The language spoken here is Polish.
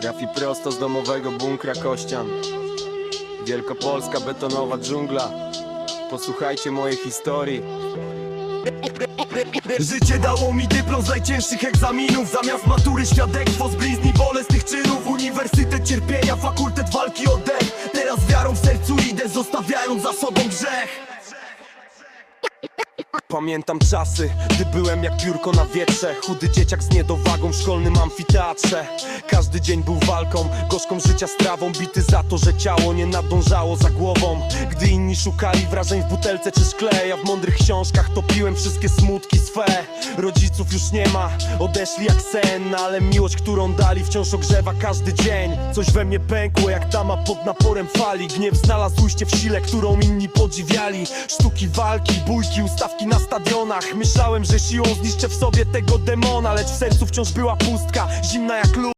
Trafi prosto z domowego bunkra Kościan. Wielkopolska betonowa dżungla. Posłuchajcie mojej historii. Życie dało mi dyplom z najcięższych egzaminów. Zamiast matury świadectwo z blizn i bolesnych czynów. Uniwersytet cierpienia, fakultet walki o dech. Teraz wiarą w sercu idę, zostawiając za sobą grzech Pamiętam czasy, gdy byłem jak piórko na wietrze. Chudy dzieciak z niedowagą w szkolnym amfiteatrze. Każdy dzień był walką, gorzką życia strawą. Bity za to, że ciało nie nadążało za głową. Gdy inni szukali wrażeń w butelce czy szkle. Ja w mądrych książkach topiłem wszystkie smutki swe. Rodziców już nie ma, odeszli jak sen Ale miłość, którą dali wciąż ogrzewa każdy dzień. Coś we mnie pękło jak tama pod naporem fali. Gniew znalazł ujście w sile, którą inni podziwiali. Sztuki walki, bójki, ustawki na stadionach. Myślałem, że siłą zniszczę w sobie tego demona Lecz w sercu wciąż była pustka, zimna jak lód